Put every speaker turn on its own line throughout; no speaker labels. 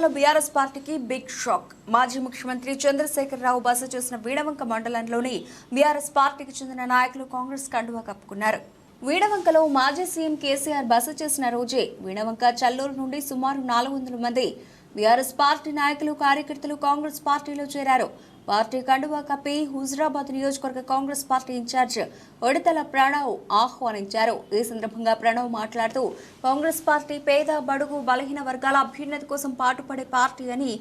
ఎన్నికల్లో బీఆర్ఎస్ పార్టీకి big shock. మాజీ ముఖ్యమంత్రి చంద్రశేఖరరావు బస చేసిన వీడవంక మండలంలోని బీఆర్ఎస్ పార్టీకి చెందిన నాయకులు కాంగ్రెస్ కండువా కప్పుకున్నారు. వీడవంకలో మాజీ సీఎం కేసీఆర్ బస చేసిన రోజే వీడవంక చల్లూరు నుండి సుమారు నాలుగు వందల మంది బీఆర్ఎస్ పార్టీ నాయకులు కార్యకర్తలు కాంగ్రెస్ పార్టీలో చేరారు. పార్టీ కండువా కప్పి హుజరాబాద్ నియోజకవర్గ కాంగ్రెస్ పార్టీ ఇన్ఛార్జ్ ఒడితల ప్రణవ్ ఆహ్వానించారు. ఈ సందర్భంగా ప్రణవ్ మాట్లాడుతూ కాంగ్రెస్ పార్టీ పేద బడుగు బలహీన వర్గాల అభ్యున్నతి కోసం పాటుపడే పార్టీ అని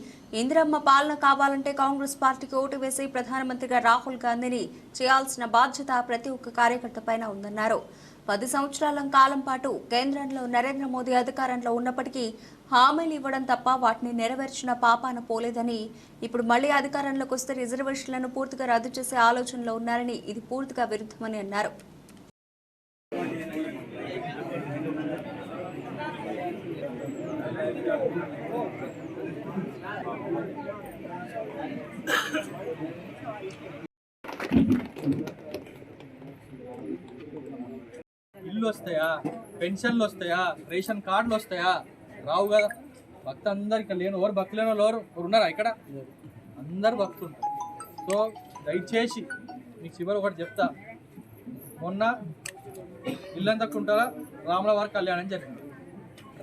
ఇందిరమ్మ పాలన కావాలంటే కాంగ్రెస్ పార్టీకి ఓటు వేసి ప్రధానమంత్రిగా రాహుల్ గాంధీని చేయాల్సిన బాధ్యత ప్రతి ఒక్క కార్యకర్త పైన ఉందన్నారు. పది సంవత్సరాల కాలం పాటు కేంద్రంలో నరేంద్ర మోదీ అధికారంలో ఉన్నప్పటికీ హామీలు ఇవ్వడం తప్ప వాటిని నెరవేర్చిన పాపాన పోలేదని ఇప్పుడు మళ్ళీ అధికారంలోకి వస్తే రిజర్వేషన్లను పూర్తిగా రద్దు చేసే ఆలోచనలో ఉన్నారని ఇది పూర్తిగా విరుద్ధమని అన్నారు.
ఇల్లు వస్తాయా? పెన్షన్లు వస్తాయా? రేషన్ కార్డులు వస్తాయా? రావు కదా. భక్త అందరు ఇక్కడ లేని ఎవరు? భక్తులు ఎవరు ఉన్నారా ఇక్కడ? అందరు భక్తులు. సో దయచేసి మీకు చివరి ఒకటి చెప్తా. మొన్న ఇల్లంతా కుంటారా రాముల వారి కళ్యాణం జరిగింది.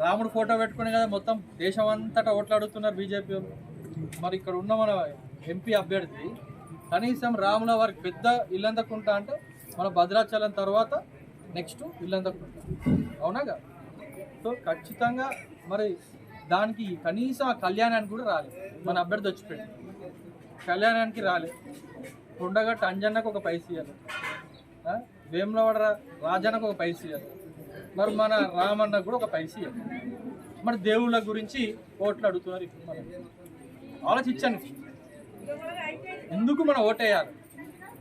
రాముడు ఫోటో పెట్టుకుని కదా మొత్తం దేశం అంతటా ఓట్లాడుతున్నారు బీజేపీ మరి ఇక్కడ ఉన్న మన ఎంపీ అభ్యర్థి కనీసం రాముల వారికి పెద్ద ఇల్లంతకుంటా అంటే మన భద్రాచలం తర్వాత నెక్స్ట్ ఇల్లంతకుంట. అవునాగా సో ఖచ్చితంగా మరి దానికి కనీసం ఆ కళ్యాణానికి కూడా రాలేదు. మన అభ్యర్థి వచ్చిపోయింది. కళ్యాణానికి రాలేదు కొండగట్ట అంజన్నకు ఒక పైస ఇవ్వాలి ఆ? వేములవాడ రాజన్నకు ఒక పైస ఇవ్వాలి మరి మన రామన్న కూడా ఒక పైస ఇవ్వాలి మరి దేవుళ్ళ గురించి ఓట్లు అడుగుతున్నారు ఇప్పుడు మనం. ఆలోచించాను ఎందుకు మనం ఓటేయాలి?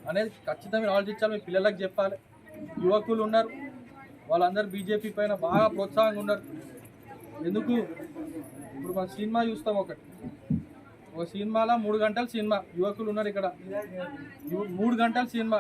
అనేది ఖచ్చితంగా మీరు ఆలోచించాలి మీ పిల్లలకు చెప్పాలి. యువకులు ఉన్నారు. వాళ్ళందరూ బీజేపీ పైన బాగా ప్రోత్సాహంగా ఉన్నారు. ఎందుకు? ఇప్పుడు మన సినిమా చూస్తాం ఒకటి. ఒక సినిమాలో? మూడు గంటల సినిమా. యువకులు ఉన్నారు ఇక్కడ. మూడు గంటల సినిమా.